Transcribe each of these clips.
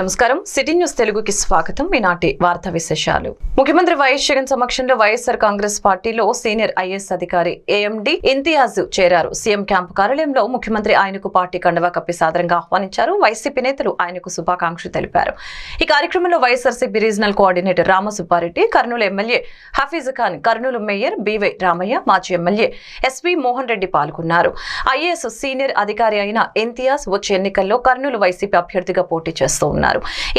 నమస్కారం. City news తెలుగుకి స్వాగతం. ఈనాటి వార్తా విశేషాలు. ముఖ్యమంత్రి వైఎస్ జగన్ సమక్షంలో వైఎస్ఆర్ కాంగ్రెస్ పార్టీలో సీనియర్ ఐఏఎస్ అధికారి ఏఎండి ఇంతియాజ్ చేరారు. సీఎం క్యాంపు కార్యాలయంలో ముఖ్యమంత్రి ఆయనకు పార్టీ కండవా కప్పి సాదరంగా ఆహ్వానించారు. వైసీపీ నేతలు ఆయనకు శుభాకాంక్షలు తెలిపారు. ఈ కార్యక్రమంలో YSRCP regional coordinator Ramasubbareddy Kurnool MLA Hafeez Khan Kurnool mayor BY Ramaiah మాజీ ఎమ్మెల్యే ఎస్వి మోహన్ రెడ్డి పాల్గొన్నారు. ఐఏఎస్ సీనియర్ అధికారి అయిన ఇంతియాజ్ వచ్చే ఎన్నికల్లో కర్నూలు వైసీపీ అభ్యర్థిగా పోటీ చేస్తూ ఉన్నారు.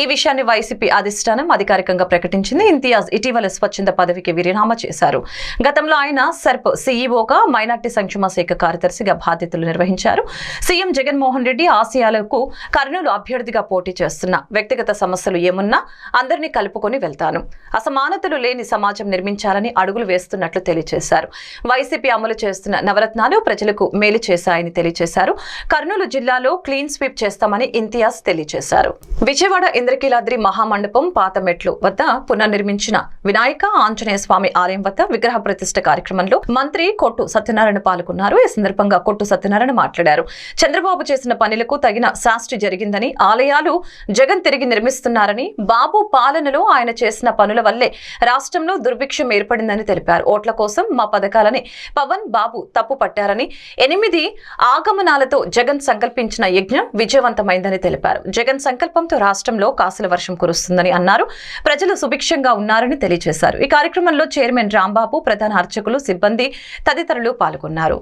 ఈ విషయాన్ని వైసీపీ అధిష్టానం అధికారికంగా ప్రకటించింది. ఇంతియాజ్ ఇటీవల స్వచ్ఛంద పదవికి విరామా చేశారు. గతంలో ఆయన సర్ప్ సీఈఓగా మైనార్టీ సంక్షేమ శాఖ కార్యదర్శిగా బాధ్యతలు నిర్వహించారు. సీఎం జగన్మోహన్ రెడ్డి ఆశయాలకు కర్నూలు అభ్యర్థిగా పోటీ చేస్తున్న వ్యక్తిగత సమస్యలు ఏమున్నా అందరినీ కలుపుకొని వెళ్తాను. అసమానతలు లేని సమాజం నిర్మించాలని అడుగులు వేస్తున్నట్లు తెలియజేశారు వైసీపీ అమలు చేస్తున్న నవరత్నాలు ప్రజలకు మేలు చేశాయని తెలియజేశారు కర్నూలు జిల్లాలో క్లీన్ స్వీప్ చేస్తామని ఇంతియాజ్ తెలియజేశారు విజయవాడ ఇంద్రకీలాద్రి మహామండపం పాతమెట్లు వద్ద పునర్నిర్మించిన వినాయక ఆంజనేయ స్వామి ఆలయం వద్ద విగ్రహ ప్రతిష్ఠ కార్యక్రమంలో మంత్రి కొట్టు సత్యనారాయణ పాల్గొన్నారు. ఈ సందర్భంగా కొట్టు సత్యనారాయణ మాట్లాడారు. చంద్రబాబు చేసిన పనులకు తగిన శాస్త్రి జరిగిందని ఆలయాలు జగన్ తిరిగి నిర్మిస్తున్నారని బాబు పాలనలో ఆయన చేసిన పనుల వల్లే రాష్ట్రంలో దుర్భిక్షం ఏర్పడిందని తెలిపారు. ఓట్ల కోసం మా పథకాలని పవన్ బాబు తప్పు పట్టారని ఎనిమిది ఆగమనాలతో జగన్ సంకల్పించిన యజ్ఞం విజయవంతమైందని తెలిపారు. జగన్ సంకల్పంతో రాష్ట్రంలో కాసుల వర్షం కురుస్తుందని అన్నారు. ప్రజలు సుభిక్షంగా ఉన్నారని తెలియజేశారు. ఈ కార్యక్రమంలో చైర్మన్ రాంబాబు ప్రధాన అర్చకులు సిబ్బంది తదితరులు పాల్గొన్నారు.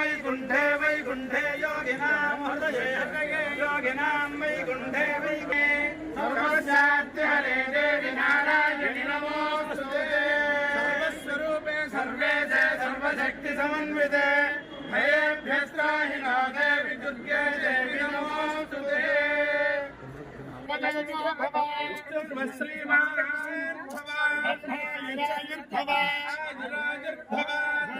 वैकुंठे वैकुंठे योगिनां हृदये हृदये योगिनां वैकुण्ठे वैकुण्ठे सर्वस्यात्यहरे देवि नारायणि नमोऽस्तु सर्वस्वरूपे सर्वेशे दुर्गे देवि नमोऽस्तु श्रीमान् भवान् भवान् దేవి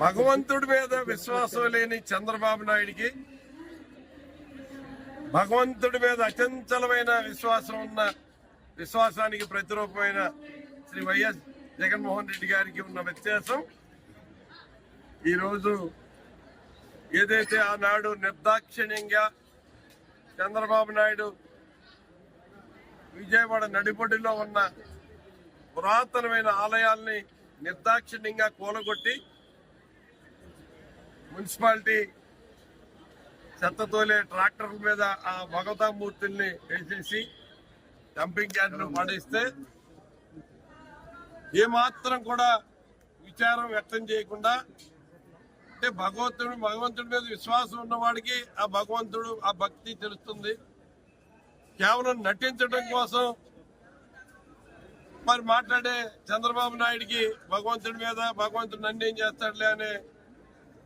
భగవంతుడి మీద విశ్వాసం లేని చంద్రబాబు నాయుడికి భగవంతుడి మీద అచంచలమైన విశ్వాసం ఉన్న విశ్వాసానికి ప్రతిరూపమైన శ్రీ వైఎస్ జగన్మోహన్ రెడ్డి గారికి ఉన్న వ్యత్యాసం ఈరోజు ఏదైతే ఆనాడు నిర్దాక్షిణ్యంగా చంద్రబాబు నాయుడు విజయవాడ నడిపొడిలో ఉన్న పురాతనమైన ఆలయాల్ని నిర్దాక్షిణ్యంగా కూలగొట్టి మున్సిపాలిటీ చెత్తతోలే ట్రాక్టర్ల మీద ఆ భగవతామూర్తుల్ని వేసేసి డంపింగ్ యార్డులు పడేస్తే ఏమాత్రం కూడా విచారం వ్యక్తం చేయకుండా అంటే భగవంతుడు భగవంతుడి మీద విశ్వాసం ఉన్నవాడికి ఆ భగవంతుడు ఆ భక్తి తెలుస్తుంది. కేవలం నటించడం కోసం మరి మాట్లాడే చంద్రబాబు నాయుడికి భగవంతుడి మీద భగవంతుడు నన్ను ఏం చేస్తాడులే అనే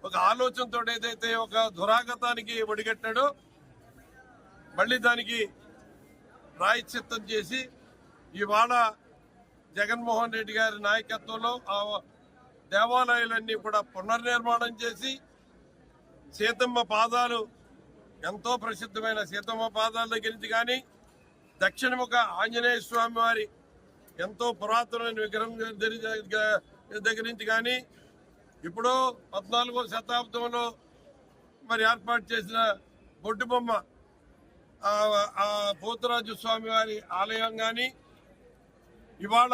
ఒక ఆలోచనతో ఏదైతే ఒక దురాగతానికి ఒడిగట్టాడో మళ్ళీ దానికి రాయచిత్తం చేసి ఇవాళ జగన్మోహన్ రెడ్డి గారి నాయకత్వంలో ఆ దేవాలయాలన్నీ కూడా పునర్నిర్మాణం చేసి సీతమ్మ పాదాలు ఎంతో ప్రసిద్ధమైన సీతమ్మ పాదాల దగ్గర నుంచి కానీ దక్షిణముఖ ఆంజనేయ స్వామి వారి ఎంతో పురాతనమైన విగ్రహం దగ్గర- నుంచి కానీ ఇప్పుడు పద్నాలుగో శతాబ్దంలో మరి ఏర్పాటు చేసిన బొడ్డు బొమ్మ ఆ పోతురాజు స్వామి వారి ఆలయం కానీ ఇవాళ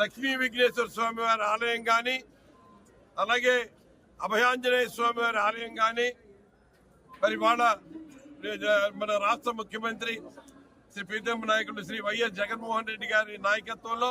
లక్ష్మీ విఘ్నేశ్వర స్వామి వారి ఆలయం కానీ అలాగే అభయాంజనేయ స్వామి వారి ఆలయం కానీ మరి ఇవాళ మన రాష్ట్ర ముఖ్యమంత్రి శ్రీ ప్రీతం నాయకుడు శ్రీ వైఎస్ జగన్మోహన్ రెడ్డి గారి నాయకత్వంలో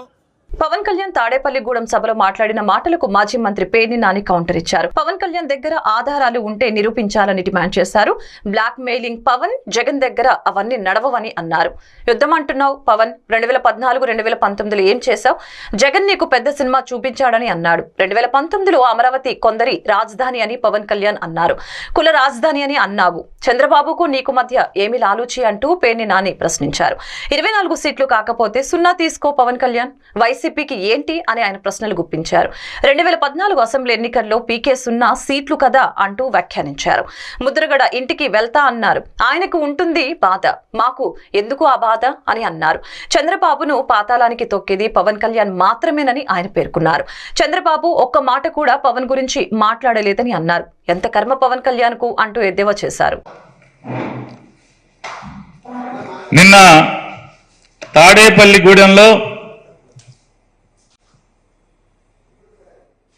పవన్ కళ్యాణ్ తాడేపల్లిగూడెం సభలో మాట్లాడిన మాటలకు మాజీ మంత్రి పేర్ని నాని కౌంటర్ ఇచ్చారు. పవన్ కళ్యాణ్ దగ్గర ఆధారాలు ఉంటే నిరూపించాలని డిమాండ్ చేశారు. బ్లాక్ మెయిలింగ్ పవన్ జగన్ దగ్గర అవన్నీ నడవవని అన్నారు. యుద్ధం అంటున్నావు పవన్ రెండు వేల పద్నాలుగు రెండు వేల పంతొమ్మిదిలో ఏం చేశావు? జగన్ నీకు పెద్ద సినిమా చూపించాడని అన్నాడు. రెండు వేల పంతొమ్మిదిలో అమరావతి కొందరి రాజధాని అని పవన్ కళ్యాణ్ అన్నారు. కుల రాజధాని అని అన్నావు. చంద్రబాబుకు నీకు మధ్య ఏమి లాలూచి అంటూ పేర్ని నాని ప్రశ్నించారు. ఇరవై నాలుగు సీట్లు కాకపోతే సున్నా తీసుకో పవన్ కళ్యాణ్. వైసీపీకి ఏంటి అని ఆయన ప్రశ్నలు గుప్పించారు. రెండు వేల పద్నాలుగు అసెంబ్లీ ఎన్నికల్లో పీకే సున్నా సీట్లు కదా అంటూ వ్యాఖ్యానించారు. ముద్రగడ ఇంటికి వెళ్తా అన్నారు. ఆయనకు ఉంటుంది బాధ. మాకు ఎందుకు ఆ బాధ అని అన్నారు. చంద్రబాబును పాతాళానికి తొక్కేది పవన్ కళ్యాణ్ మాత్రమేనని ఆయన పేర్కొన్నారు. చంద్రబాబు ఒక్క మాట కూడా పవన్ గురించి మాట్లాడలేదని అన్నారు. ఎంత కర్మ పవన్ కళ్యాణ్కు అంటూ ఎద్దేవా చేశారు. నిన్న తాడేపల్లిగూడెంలో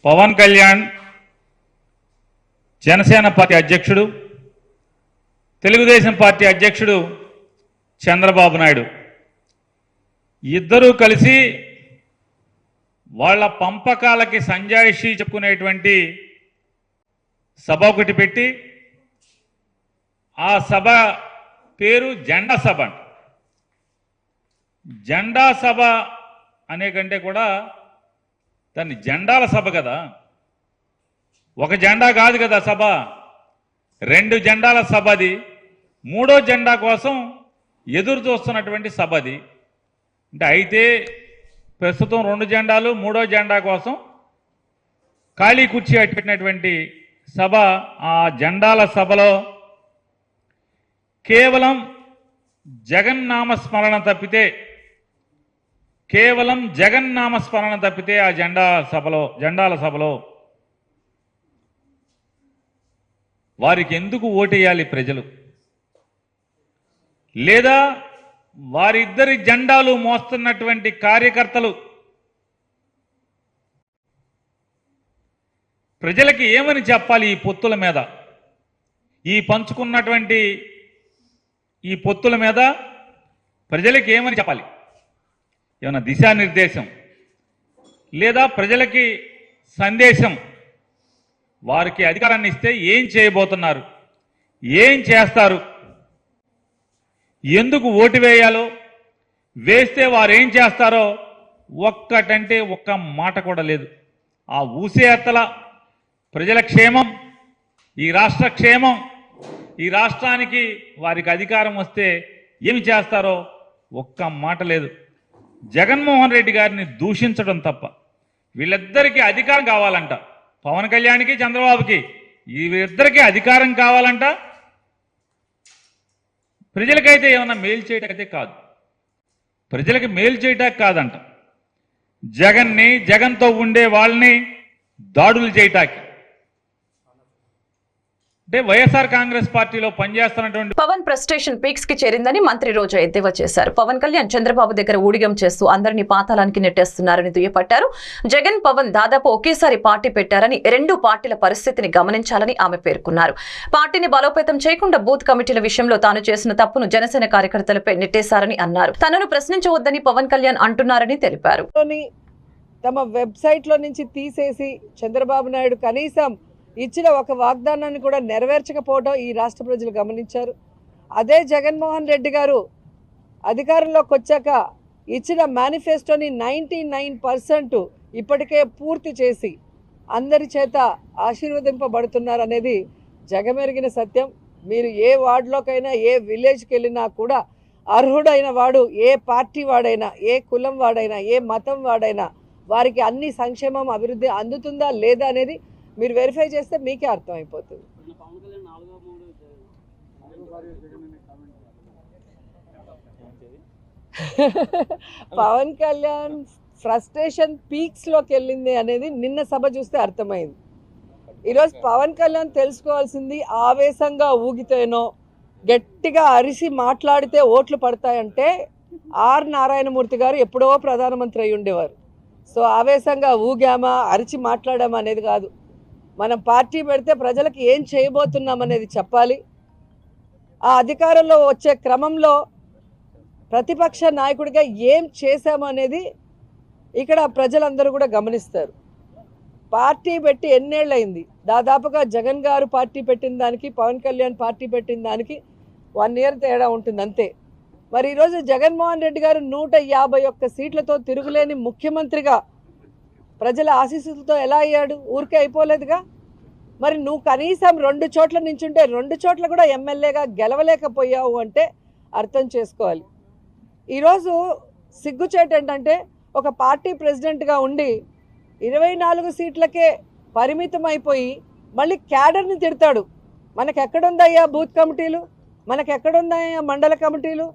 పవన్ కళ్యాణ్ జనసేన పార్టీ అధ్యక్షుడు తెలుగుదేశం పార్టీ అధ్యక్షుడు చంద్రబాబు నాయుడు. ఇద్దరూ కలిసి వాళ్ళ పంపకాలకి సంజాయిషి చెప్పుకునేటువంటి సభ ఒకటి పెట్టి ఆ సభ పేరు జెండా సభ జెండా సభ అనే కంటే కూడా దాన్ని జెండాల సభ కదా. ఒక జెండా కాదు కదా సభ. రెండు జెండాల సభ అది మూడో జెండా కోసం ఎదురు చూస్తున్నటువంటి సభ అది అంటే అయితే ప్రస్తుతం రెండు జెండాలు మూడో జెండా కోసం ఖాళీ కుర్చీ అట్టిపెట్టినటువంటి సభ ఆ జెండాల సభలో కేవలం జగన్నామస్మరణ తప్పితే కేవలం జగన్నామ స్మరణ తప్పితే ఆ జెండా సభలో జెండాల సభలో వారికి ఎందుకు ఓటేయాలి ప్రజలు? లేదా వారిద్దరి జెండాలు మోస్తున్నటువంటి కార్యకర్తలు ప్రజలకి ఏమని చెప్పాలి ఈ పొత్తుల మీద? ఈ పంచుకున్నటువంటి ఈ పొత్తుల మీద ప్రజలకి ఏమని చెప్పాలి? ఏమైనా దిశానిర్దేశం లేదా ప్రజలకి సందేశం వారికి అధికారాన్ని ఇస్తే ఏం చేయబోతున్నారు? ఏం చేస్తారు? ఎందుకు ఓటు వేయాలో? వేస్తే వారు ఏం చేస్తారో ఒక్కటంటే ఒక్క మాట కూడా లేదు. ఆ ఊసే ఎత్తల ప్రజల క్షేమం ఈ రాష్ట్ర క్షేమం ఈ రాష్ట్రానికి వారికి అధికారం వస్తే ఏమి చేస్తారో ఒక్క మాట లేదు. జగన్మోహన్ రెడ్డి గారిని దూషించడం తప్ప వీళ్ళిద్దరికీ అధికారం కావాలంట. పవన్ కళ్యాణ్కి చంద్రబాబుకి వీళ్ళిద్దరికీ అధికారం కావాలంట. ప్రజలకైతే ఏమన్నా మేలు చేయటకైతే కాదు. ప్రజలకి మేలు చేయటానికి కాదంట. జగన్ని జగన్తో ఉండే వాళ్ళని దాడులు చేయటానికి. అంటే వైఎస్ఆర్ కాంగ్రెస్ పార్టీలో పనిచేస్తున్నటువంటి పవన్ ప్రెస్టేషన్ పీక్స్కి చేరిందని మంత్రి రోజా ఎద్దేవా చేశారు. పవన్ కళ్యాణ్ చంద్రబాబు దగ్గర ఊడిగం చేస్తూ అందరినీ పాతాళానికి నెట్టేస్తున్నారని దుయ్యపట్టారు. జగన్ పవన్ దాదాపు ఒకేసారి పార్టీ పెట్టారని రెండు పార్టీల పరిస్థితిని గమనించాలని ఆమె పేర్కొన్నారు. పార్టీని బలోపేతం చేయకుండా బూత్ కమిటీల విషయంలో తాను చేసిన తప్పును జనసేన కార్యకర్తలపై నెట్టేశారని అన్నారు. తనను ప్రశ్నించవద్దని పవన్ కళ్యాణ్ అంటున్నారని తెలిపారు. తమ వెబ్సైట్లో నుంచి తీసేసి చంద్రబాబు నాయుడు కనీసం ఇచ్చిన ఒక వాగ్దానాన్ని కూడా నెరవేర్చకపోవడం ఈ రాష్ట్ర ప్రజలు గమనించారు. అదే జగన్మోహన్ రెడ్డి గారు అధికారంలోకి వచ్చాక ఇచ్చిన మేనిఫెస్టోని నైంటీ నైన్ పర్సెంట్ ఇప్పటికే పూర్తి చేసి అందరి చేత ఆశీర్వదింపబడుతున్నారు అనేది జగమెరిగిన సత్యం. మీరు ఏ వార్డులోకైనా ఏ విలేజ్కి వెళ్ళినా కూడా అర్హుడైన వాడు ఏ పార్టీ వాడైనా ఏ కులం వాడైనా ఏ మతం వాడైనా వారికి అన్ని సంక్షేమం అభివృద్ధి అందుతుందా లేదా అనేది మీరు వెరిఫై చేస్తే మీకే అర్థమైపోతుంది. పవన్ కళ్యాణ్ ఫ్రస్ట్రేషన్ పీక్స్లోకి వెళ్ళింది అనేది నిన్న సభ చూస్తే అర్థమైంది. ఈరోజు పవన్ కళ్యాణ్ తెలుసుకోవాల్సింది ఆవేశంగా ఊగితేనో గట్టిగా అరిసి మాట్లాడితే ఓట్లు పడతాయంటే ఆర్ నారాయణమూర్తి గారు ఎప్పుడో ప్రధానమంత్రి అయి ఉండేవారు సో ఆవేశంగా ఊగామా అరిచి మాట్లాడామా అనేది కాదు. మనం పార్టీ పెడితే ప్రజలకు ఏం చేయబోతున్నాం అనేది చెప్పాలి. ఆ అధికారంలో వచ్చే క్రమంలో ప్రతిపక్ష నాయకుడిగా ఏం చేశామనేది ఇక్కడ ప్రజలందరూ కూడా గమనిస్తారు. పార్టీ పెట్టి ఎన్నేళ్ళయింది? దాదాపుగా జగన్ గారు పార్టీ పెట్టిన దానికి పవన్ కళ్యాణ్ పార్టీ పెట్టిన దానికి వన్ ఇయర్ తేడా ఉంటుంది అంతే. మరి ఈరోజు జగన్మోహన్ రెడ్డి గారు నూట యాభై ఒక్క సీట్లతో తిరుగులేని ముఖ్యమంత్రిగా ప్రజల ఆశీస్సులతో ఎలా అయ్యాడు? ఊరికే అయిపోలేదుగా? మరి నువ్వు కనీసం రెండు చోట్ల నించుంటే రెండు చోట్ల కూడా ఎమ్మెల్యేగా గెలవలేకపోయావు అంటే అర్థం చేసుకోవాలి. ఈరోజు సిగ్గుచేట ఏంటంటే ఒక పార్టీ ప్రెసిడెంట్గా ఉండి ఇరవై నాలుగు సీట్లకే పరిమితం అయిపోయి మళ్ళీ క్యాడర్ని తిడతాడు. మనకు ఎక్కడుందయ్యా బూత్ కమిటీలు? మనకు ఎక్కడుందయ్యా మండల కమిటీలు?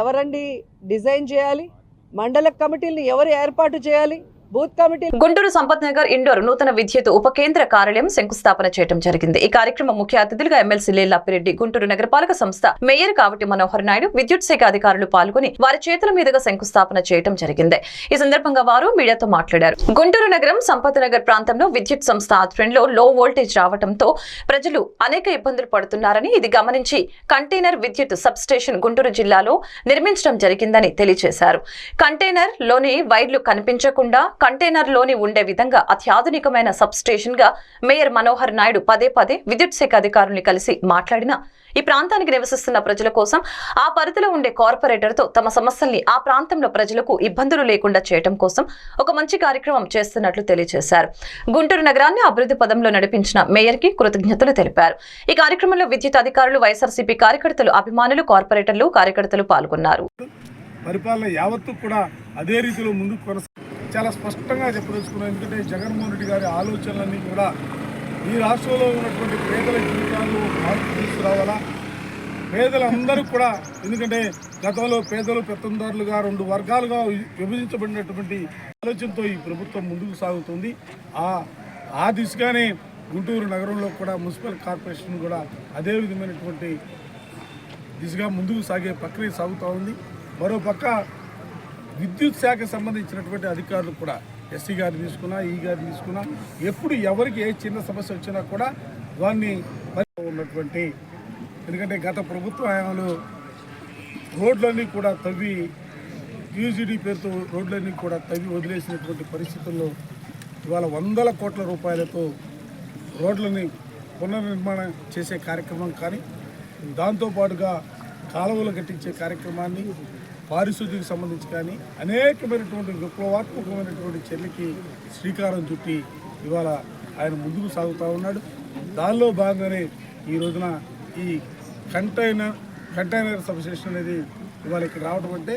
ఎవరండి డిజైన్ చేయాలి? మండల కమిటీలను ఎవరు ఏర్పాటు చేయాలి? Booth committee Guntur Sampath Nagar indoor నూతన విద్యుత్ ఉప కేంద్ర కార్యాలయం శంకుస్థాపన చేయడం జరిగింది. ఈ కార్యక్రమం ముఖ్య అతిథులుగా ఎమ్మెల్సీ లేల్ గుంటూరు నగరపాలక సంస్థ మేయర్ కావటి మనోహర్ నాయుడు విద్యుత్ శాఖ అధికారులు పాల్గొని వారి చేతుల మీదుగా శంకుస్థాపన చేయడం జరిగింది. ఈ సందర్భంగా వారు మీడియాతో మాట్లాడారు. గుంటూరు నగరం సంపత్ నగర్ ప్రాంతంలో విద్యుత్ సంస్థ ఆధ్వర్యంలో లో వోల్టేజ్ రావడంతో ప్రజలు అనేక ఇబ్బందులు పడుతున్నారని ఇది గమనించి కంటైనర్ విద్యుత్ సబ్ స్టేషన్ గుంటూరు జిల్లాలో నిర్మించడం జరిగిందని తెలియజేశారు. కంటైనర్లోని వైర్లు కనిపించకుండా కంటైనర్లోని ఉండే విధంగా అత్యాధునికమైన సబ్ స్టేషన్గా మేయర్ మనోహర్ నాయుడు పదే పదే విద్యుత్ శాఖ అధికారుల్ని కలిసి మాట్లాడిన ఈ ప్రాంతానికి నివసిస్తున్న ప్రజల కోసం ఆ పరిధిలో ఉండే కార్పొరేటర్తో తమ సమస్యల్ని ఆ ప్రాంతంలో ప్రజలకు ఇబ్బందులు లేకుండా చేయడం కోసం ఒక మంచి కార్యక్రమం చేస్తున్నట్లు తెలియజేశారు. గుంటూరు నగరాన్ని అభివృద్ధి పదంలో నడిపించిన మేయర్కి కృతజ్ఞతలు తెలిపారు. ఈ కార్యక్రమంలో విద్యుత్ అధికారులు వైఎస్ఆర్సీపీ కార్యకర్తలు అభిమానులు కార్పొరేటర్లు కార్యకర్తలు పాల్గొన్నారు. పరిపాలన యావత్తు కూడా అదే రీతిలో ముందుకు కొనసా చాలా స్పష్టంగా చెప్పదలుచుకున్నాను ఎందుకంటే జగన్మోహన్ రెడ్డి గారి ఆలోచనలన్నీ కూడా ఈ రాష్ట్రంలో ఉన్నటువంటి పేదల జీవితాలు మార్పు తీసుకురావాలా? పేదలందరూ కూడా ఎందుకంటే గతంలో పేదలు పెత్తందారులుగా రెండు వర్గాలుగా విభజించబడినటువంటి ఆలోచనతో ఈ ప్రభుత్వం ముందుకు సాగుతుంది. ఆ ఆ దిశగానే గుంటూరు నగరంలో కూడా మున్సిపల్ కార్పొరేషన్ కూడా అదే విధమైనటువంటి దిశగా ముందుకు సాగే ప్రక్రియ సాగుతూ ఉంది. మరోపక్క విద్యుత్ శాఖకు సంబంధించినటువంటి అధికారులు కూడా ఎస్సీ గారు తీసుకున్నా ఈ గారు తీసుకున్నా ఎప్పుడు ఎవరికి ఏ చిన్న సమస్య వచ్చినా కూడా దాన్ని ఉన్నటువంటి ఎందుకంటే గత ప్రభుత్వ హయాంలో రోడ్లన్నీ కూడా తవ్వి యూజీడీ పేరుతో రోడ్లన్నీ కూడా తవ్వి వదిలేసినటువంటి పరిస్థితుల్లో ఇవాళ వందల కోట్ల రూపాయలతో రోడ్లని పునర్నిర్మాణం చేసే కార్యక్రమం కానీ దాంతోపాటుగా కాలువలు కట్టించే కార్యక్రమాన్ని పారిశుద్ధికి సంబంధించి కానీ అనేకమైనటువంటి విప్లవాత్మకమైనటువంటి చర్యకి శ్రీకారం చుట్టి ఇవాళ ఆయన ముందుకు సాగుతూ ఉన్నాడు. దానిలో భాగంగానే ఈ రోజున ఈ కంటైనర్ కంటైనర్ సబ్స్టేషన్ అనేది ఇవాళ ఇక్కడ రావడం అంటే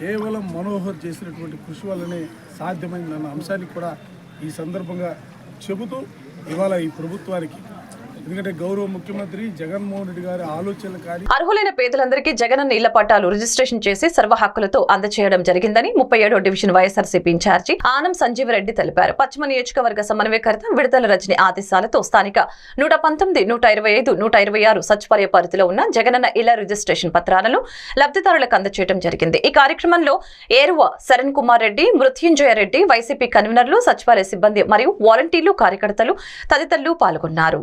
కేవలం మనోహర్ చేసినటువంటి కృషి వల్లనే సాధ్యమైందన్న అంశాన్ని కూడా ఈ సందర్భంగా చెబుతూ ఇవాళ ఈ ప్రభుత్వానికి ఎందుకంటే గౌరవ ముఖ్యమంత్రి జగన్మోహన్ రెడ్డి గారి ఆలోచనలు కానీ అర్హులైన పేదలందరికీ జగనన్న ఇళ్ళ పట్టాలు రిజిస్ట్రేషన్ చేసి సర్వ హక్కులతో అందచేయడం జరిగిందని ముప్పై ఏడో division YSRCP incharge Anam Sanjeevareddy తెలిపారు. పశ్చిమ నియోజకవర్గ సమన్వయకర్త విడుదల రజని ఆదేశాలతో స్థానిక నూట పంతొమ్మిది నూట ఇరవై ఐదు నూట ఇరవై ఆరు సచివాలయ పరిధిలో ఉన్న జగనన్న ఇళ్ళ రిజిస్ట్రేషన్ పత్రాలను లబ్ధిదారులకు అందచేయడం జరిగింది. ఈ కార్యక్రమంలో ఏరువ శరణ్ కుమార్ రెడ్డి మృత్యుంజయ రెడ్డి వైసీపీ కన్వీనర్లు సచివాలయ సిబ్బంది మరియు వాలంటీర్లు కార్యకర్తలు తదితరులు పాల్గొన్నారు.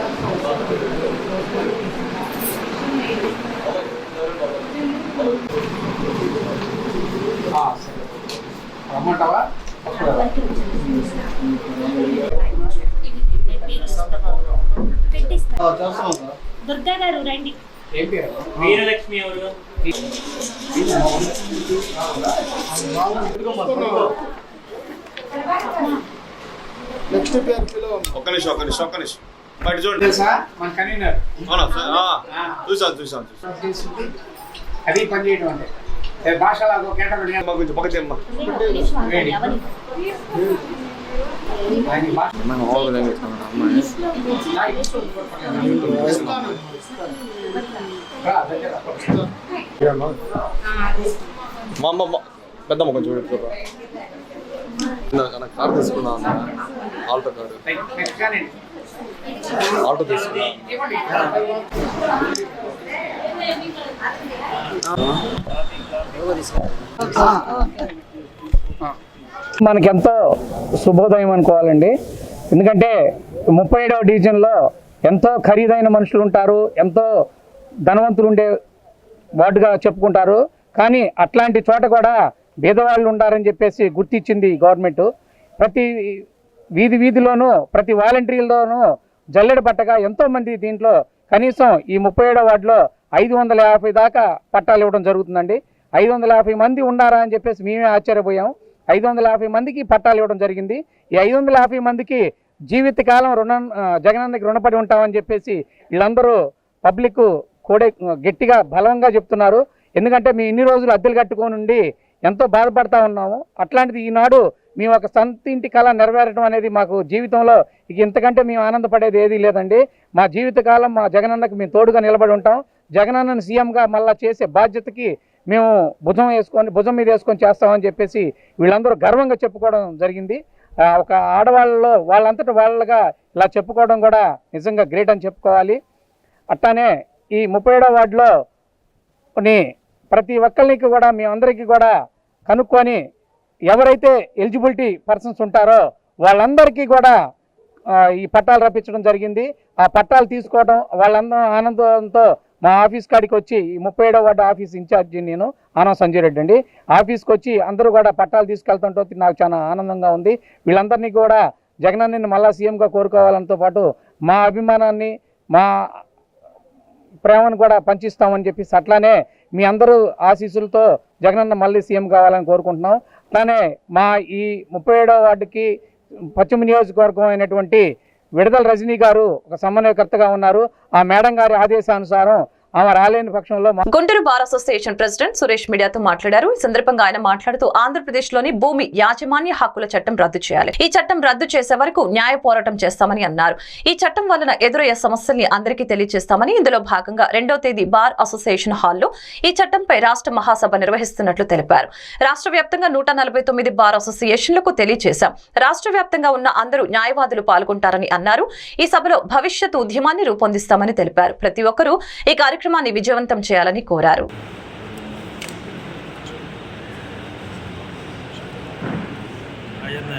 రమ్మంటావా వీరలక్ష్మి ఎవరు? నెక్స్ట్ పేరు పిలువ ఒక్క నిమిషం ఒక్క నిమిషం ఒక్క నిమిషం. బయట చూడండి. మన కన్వీనర్. అవునా చూసాను చూసాను చూసాను. అది పని చేయడం అంటే. భాషలాగో అమ్మ కొంచెం పక్కకి అమ్మా రా. మా అమ్మ పెద్దమ్మ కొంచెం పెట్టుకోరా నాకు కార్ తీసుకున్నా ఆల్టో కారు. ఆల్టో తీసుకున్నా. మనకెంతో శుభోదయం అనుకోవాలండి. ఎందుకంటే ముప్పై ఏడవ డివిజన్లో ఎంతో ఖరీదైన మనుషులు ఉంటారు ఎంతో ధనవంతులు ఉండే వార్డుగా చెప్పుకుంటారు. కానీ అట్లాంటి చోట కూడా బీదవాళ్ళు ఉండారని చెప్పేసి గుర్తించింది గవర్నమెంట్. ప్రతి వీధి వీధిలోనూ ప్రతి వాలంటీర్లోనూ జల్లెడ పట్టగా ఎంతోమంది దీంట్లో కనీసం ఈ ముప్పై ఏడో వార్డులో ఐదు వందల యాభై దాకా పట్టాలు ఇవ్వడం జరుగుతుందండి. ఐదు వందల యాభై మంది ఉన్నారా అని చెప్పేసి మేమే ఆశ్చర్యపోయాం. ఐదు వందల యాభై మందికి పట్టాలు ఇవ్వడం జరిగింది. ఈ ఐదు వందల యాభై మందికి జీవితకాలం రుణం జగనన్నకి రుణపడి ఉంటామని చెప్పేసి వీళ్ళందరూ పబ్లిక్ కూడా గట్టిగా బలంగా చెప్తున్నారు. ఎందుకంటే మేము ఇన్ని రోజులు అద్దెలు కట్టుకొని ఎంతో బాధపడతా ఉన్నాము. అట్లాంటిది ఈనాడు మేము ఒక సొంత ఇంటి కళ నెరవేరడం అనేది మాకు జీవితంలో ఇక ఇంతకంటే మేము ఆనందపడేది ఏదీ లేదండి. మా జీవితకాలం మా జగనన్నకు మేము తోడుగా నిలబడి ఉంటాం. జగనన్నను సీఎంగా మళ్ళా చేసే బాధ్యతకి మేము భుజం వేసుకొని భుజం మీద వేసుకొని చేస్తామని చెప్పేసి వీళ్ళందరూ గర్వంగా చెప్పుకోవడం జరిగింది. ఒక ఆడవాళ్ళలో వాళ్ళంతట వాళ్ళగా ఇలా చెప్పుకోవడం కూడా నిజంగా గ్రేట్ అని చెప్పుకోవాలి. అట్లానే ఈ ముప్పై ఏడో వార్డులో ప్రతి ఒక్కరికి కూడా మేమందరికీ కూడా కనుక్కొని ఎవరైతే ఎలిజిబిలిటీ పర్సన్స్ ఉంటారో వాళ్ళందరికీ కూడా ఈ పట్టాలు రప్పించడం జరిగింది. ఆ పట్టాలు తీసుకోవడం వాళ్ళందరూ ఆనందంతో మా ఆఫీస్ కాడికి వచ్చి ఈ ముప్పై ఏడో వార్డు ఆఫీస్ ఇన్ఛార్జి నేను ఆనంద్ సంజయ్ రెడ్డి అండి. ఆఫీస్కి వచ్చి అందరూ కూడా పట్టాలు తీసుకెళ్తుంటో నాకు చాలా ఆనందంగా ఉంది. వీళ్ళందరినీ కూడా జగనన్నని మళ్ళా సీఎంగా కోరుకోవాలతో పాటు మా అభిమానాన్ని మా ప్రేమను కూడా పంచిస్తామని చెప్పేసి అట్లానే మీ అందరూ ఆశీస్సులతో జగనన్న మళ్ళీ సీఎం కావాలని కోరుకుంటున్నాం. అట్లానే మా ఈ ముప్పై ఏడవ వార్డుకి పశ్చిమ నియోజకవర్గం అయినటువంటి విడుదల రజనీ గారు ఒక సమన్వయకర్తగా ఉన్నారు. ఆ మేడం గారి ఆదేశానుసారం ఆమె రాలేని పక్షంలో Guntur bar association president Suresh మీడియాతో మాట్లాడారు. ఈ సందర్భంగా ఆయన మాట్లాడుతూ ఆంధ్రప్రదేశ్లోని భూమి యాజమాన్య హక్కుల చట్టం రద్దు చేయాలి. ఈ చట్టం రద్దు చేసే వరకు న్యాయ పోరాటం చేస్తామని అన్నారు. ఈ చట్టం వలన ఎదురయ్యే సమస్యల్ని అందరికీ తెలియజేస్తామని ఇందులో భాగంగా రెండో తేదీ బార్ అసోసియేషన్ హాల్లో ఈ చట్టంపై రాష్ట్ర మహాసభ నిర్వహిస్తున్నట్లు తెలిపారు. రాష్ట్ర వ్యాప్తంగా నూట నలభై తొమ్మిది బార్ అసోసియేషన్లకు తెలియజేశాం రాష్ట్ర వ్యాప్తంగా ఉన్న అందరూ న్యాయవాదులు పాల్గొంటారని అన్నారు. ఈ సభలో భవిష్యత్ ఉద్యమాన్ని రూపొందిస్తామని తెలిపారు. ప్రతి ఒక్కరూ ఈ కార్యక్రమం కార్యక్రమాన్ని విజయవంతం చేయాలని కోరారు. రాజన్న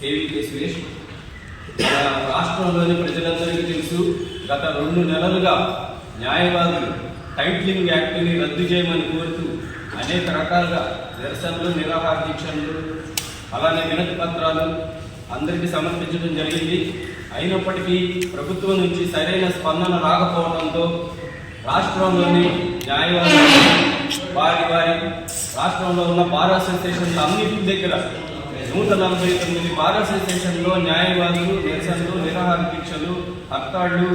కేవీకే సురేష్ రాష్ట్రంలోని ప్రజలందరికీ తెలుసు గత రెండు నెలలుగా న్యాయవాదులు టైట్లింగ్ యాక్ట్ని రద్దు చేయమని కోరుతూ అనేక రకాలుగా నిరసనలు నిరాహార దీక్షలు అలానే వినతి పత్రాలు అందరికీ సమర్పించడం జరిగింది. అయినప్పటికీ ప్రభుత్వం నుంచి సరైన స్పందన రాకపోవడంతో రాష్ట్రంలోని న్యాయవాదులు వారి వారి రాష్ట్రంలో ఉన్న బార్ అసోసియేషన్ల అన్నింటి దగ్గర నూట నలభై తొమ్మిది బార్ అసోసియేషన్లో న్యాయవాదులు నిరసనలు నిరాహార దీక్షలు హత్తాళ్ళు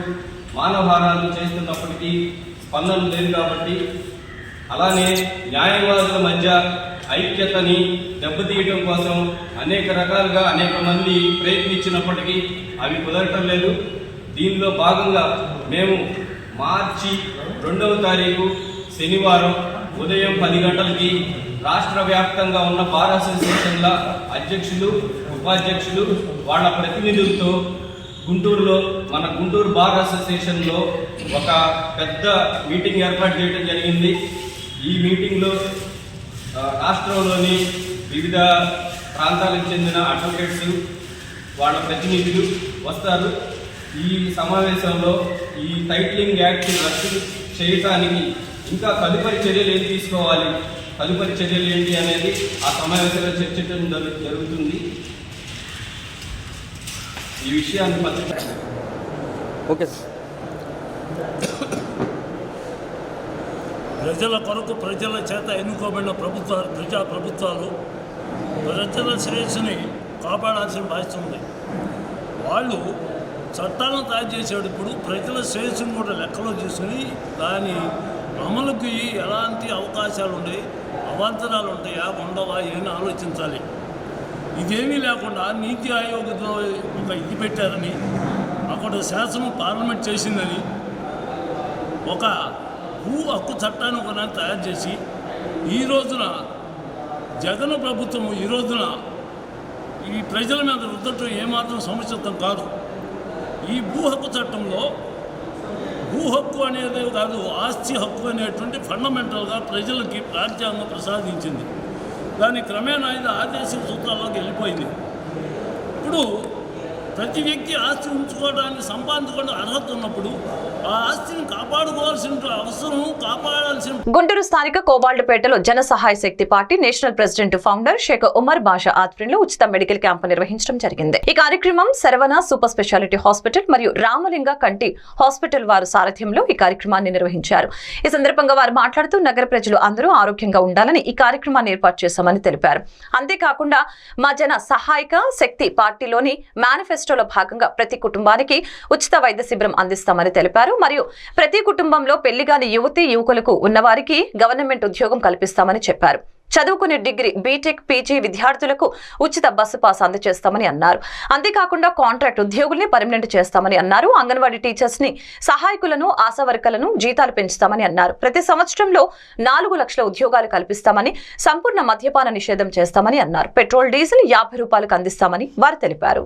మానవహారాలు చేస్తున్నప్పటికీ స్పందన లేదు కాబట్టి అలానే న్యాయవాదుల మధ్య ఐక్యతని దెబ్బతీయటం కోసం అనేక రకాలుగా అనేక మంది ప్రయత్నించినప్పటికీ అవి కుదరటం లేదు. దీనిలో భాగంగా మేము మార్చి రెండవ తారీఖు శనివారం ఉదయం పది గంటలకి రాష్ట్ర వ్యాప్తంగా ఉన్న బార్ అసోసియేషన్ల అధ్యక్షులు ఉపాధ్యక్షులు వాళ్ళ ప్రతినిధులతో గుంటూరులో మన గుంటూరు బార్ అసోసియేషన్లో ఒక పెద్ద మీటింగ్ ఏర్పాటు చేయడం జరిగింది. ఈ మీటింగ్లో రాష్ట్రంలోని వివిధ ప్రాంతాలకు చెందిన అడ్వకేట్స్ వాళ్ళ ప్రతినిధులు వస్తారు. ఈ సమావేశంలో ఈ టైటిలింగ్ యాక్ట్ రద్దు చేయటానికి ఇంకా తదుపరి చర్యలు ఏం తీసుకోవాలి? తదుపరి చర్యలు ఏంటి అనేది ఆ సమావేశంలో చర్చించడం జరు- జరుగుతుంది. ఈ విషయాన్ని పత్రిక ఓకే సార్. ప్రజల కొరకు ప్రజల చేత ఎన్నుకోబడిన ప్రభుత్వాలు ప్రజా ప్రభుత్వాలు ప్రజల శ్రేయస్సుని కాపాడాల్సిన బాధ్యత ఉంది. వాళ్ళు చట్టాలను తయారు చేసేటప్పుడు ప్రజల శ్రేయస్సును కూడా లెక్కలో తీసుకుని దాని అమలుకి ఎలాంటి అవకాశాలు ఉన్నాయి అవాంతరాలు ఉంటాయా? ఉండవా? ఏమని ఆలోచించాలి. ఇదేమీ లేకుండా నీతి ఆయోగంలో ఒక ఇది పెట్టారని అక్కడ శాసనం పార్లమెంట్ చేసిందని ఒక భూ హక్కు చట్టాన్ని ఒక తయారు చేసి ఈ రోజున జగన్ ప్రభుత్వం ఈ రోజున ఈ ప్రజల మీద రుద్దటం ఏమాత్రం సముచితం కాదు. ఈ భూ హక్కు చట్టంలో భూ హక్కు అనేది కాదు ఆస్తి హక్కు అనేటువంటి ఫండమెంటల్గా ప్రజలకి రాజ్యాంగం ప్రసాదించింది. దాని క్రమేణా ఇది ఆదేశిక సూత్రాల్లోకి వెళ్ళిపోయింది. ఇప్పుడు ప్రతి వ్యక్తి ఆస్తి ఉంచుకోవడానికి సంపాదించుకోవడానికి అర్హత ఉన్నప్పుడు గుంటూరు స్థానిక కోబాల్డ్పేటలో Jana Sahaya Shakti party national president founder Sheikh Umar Basha ఆధ్వర్యంలో ఉచిత మెడికల్ క్యాంపు నిర్వహించడం జరిగింది. ఈ కార్యక్రమం శరవణ సూపర్ స్పెషాలిటీ హాస్పిటల్ మరియు రామలింగ కంటి హాస్పిటల్ వారు సారథ్యంలో ఈ కార్యక్రమాన్ని నిర్వహించారు. ఈ సందర్భంగా వారు మాట్లాడుతూ నగర ప్రజలు అందరూ ఆరోగ్యంగా ఉండాలని ఈ కార్యక్రమాన్ని ఏర్పాటు చేశామని తెలిపారు. అంతేకాకుండా మా జన సహాయక శక్తి పార్టీలోని మేనిఫెస్టోలో భాగంగా ప్రతి కుటుంబానికి ఉచిత వైద్య శిబిరం అందిస్తామని తెలిపారు. మరియు ప్రతి కుటుంబంలో పెళ్ళిగాని యువతి యువకులకు ఉన్నవారికి గవర్నమెంట్ ఉద్యోగం కల్పిస్తామని చెప్పారు. చదువుకునే డిగ్రీ బీటెక్ పీజీ విద్యార్థులకు ఉచిత బస్సు పాస్ అందజేస్తామని అన్నారు. అంతేకాకుండా కాంట్రాక్ట్ ఉద్యోగుల్ని పర్మనెంట్ చేస్తామని అన్నారు. అంగన్వాడీ టీచర్స్ని సహాయకులను ఆశావర్కలను జీతాలు పెంచుతామని అన్నారు. ప్రతి సంవత్సరంలో నాలుగు లక్షల ఉద్యోగాలు కల్పిస్తామని సంపూర్ణ మద్యపాన నిషేధం చేస్తామని అన్నారు. పెట్రోల్ డీజిల్ యాభై రూపాయలకు అందిస్తామని వారు తెలిపారు.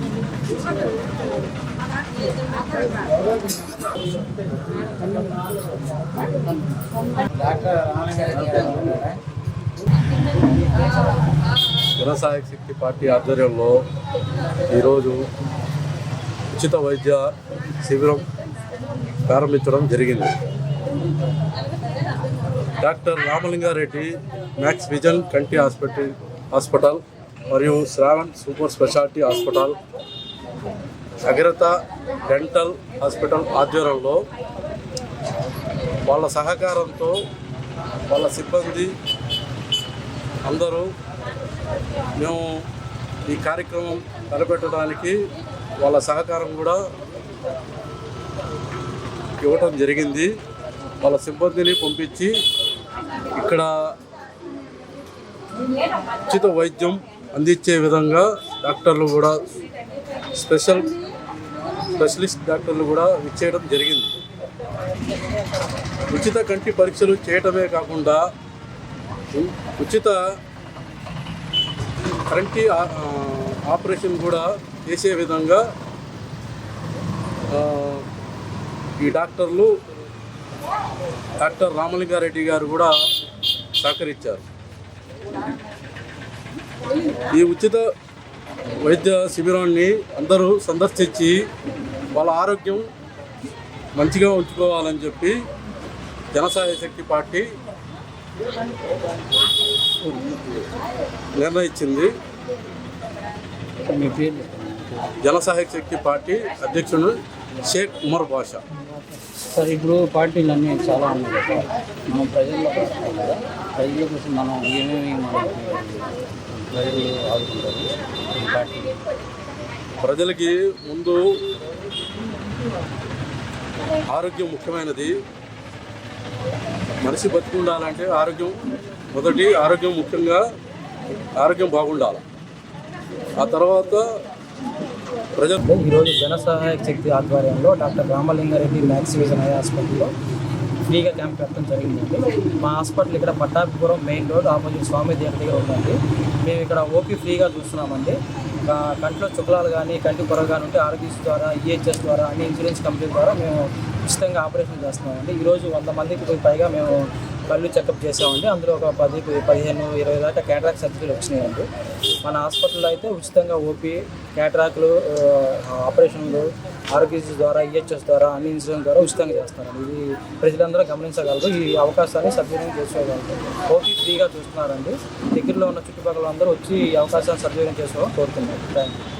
Janasayaka Shakti party ఆధ్వర్యంలో ఈరోజు ఉచిత వైద్య శిబిరం ప్రారంభించడం జరిగింది. డాక్టర్ రామలింగారెడ్డి మ్యాక్స్ విజన్ కంటి హాస్పిటల్ హాస్పిటల్ మరియు Shravan super speciality hospital Agratha dental hospital ఆధ్వర్యంలో వాళ్ళ సహకారంతో వాళ్ళ సిబ్బంది అందరూ మేము ఈ కార్యక్రమం తలపెట్టడానికి వాళ్ళ సహకారం కూడా ఇవ్వటం జరిగింది. వాళ్ళ సిబ్బందిని పంపించి ఇక్కడ ఉచిత వైద్యం అందించే విధంగా డాక్టర్లు కూడా స్పెషల్ స్పెషలిస్ట్ డాక్టర్లు కూడా ఇచ్చేయడం జరిగింది. ఉచిత కంటి పరీక్షలు చేయటమే కాకుండా ఉ- ఉచిత కంటి ఆపరేషన్ కూడా చేసే విధంగా ఈ డాక్టర్లు డాక్టర్ రామలింగారెడ్డి గారు కూడా సహకరించారు. ఈ ఉచిత వైద్య శిబిరాన్ని అందరూ సందర్శించి వాళ్ళ ఆరోగ్యం మంచిగా ఉంచుకోవాలని చెప్పి జనసాయ శక్తి పార్టీ నిర్ణయించింది. మీ శక్తి పార్టీ అధ్యక్షుడు షేక్ ఉమర్ బాషా. సార్ ఇప్పుడు పార్టీలు అన్నీ చాలా ఉన్నాయి సార్ మనం ప్రజల్లో ప్రజల కోసం మనం ఏమేమి మనం ప్రజలు ఆదుకుంటారు ప్రజలకి ముందు ఆరోగ్యం ముఖ్యమైనది. మనిషి బతికుండాలంటే ఆరోగ్యం మొదటి ఆరోగ్యం ముఖ్యంగా ఆరోగ్యం బాగుండాలి. ఆ తర్వాత ప్రజలు ఈరోజు జన సహాయక శక్తి ఆధ్వర్యంలో doctor Ramalingareddy max vision eye హాస్పిటల్లో ఫ్రీగా క్యాంప్ పెట్టడం జరిగిందండి. మా హాస్పిటల్ ఇక్కడ Pattabhipuram main road opposite Swamy theatre దగ్గర ఉందండి. మేము ఇక్కడ ఓపీ ఫ్రీగా చూస్తున్నామండి. కంట్లో చుక్కలాలు కానీ కంటి పొర కానీ ఉంటే ఆరోగ్యశ్రీ ద్వారా ఈహెచ్ఎస్ ద్వారా అన్ని ఇన్సూరెన్స్ కంపెనీ ద్వారా మేము ఉచితంగా ఆపరేషన్ చేస్తున్నామండి. ఈరోజు వంద మందికి పైగా మేము కళ్ళు చెకప్ చేసామండి అందులో ఒక పది పదిహేను ఇరవై దాకా క్యాటరాక్ సర్జరీలు వచ్చినాయండి. మన హాస్పిటల్లో అయితే ఉచితంగా ఓపీ క్యాటరాక్లు ఆపరేషన్లు ఆరోగ్యశ్రీ ద్వారా ఈహెచ్ఎస్ ద్వారా అన్ని ఇన్సూరెన్స్ ద్వారా ఉచితంగా చేస్తున్నారు. ఇది ప్రజలందరూ గమనించగలరు. ఈ అవకాశాన్ని సద్వినియోగం చేసుకోగలరు. ఓపీ ఫ్రీగా చూస్తున్నారండి. దగ్గరలో ఉన్న చుట్టుపక్కల అందరూ వచ్చి ఈ అవకాశాన్ని సద్వినియోగం చేసుకోవాలని కోరుతున్నారు థ్యాంక్ యూ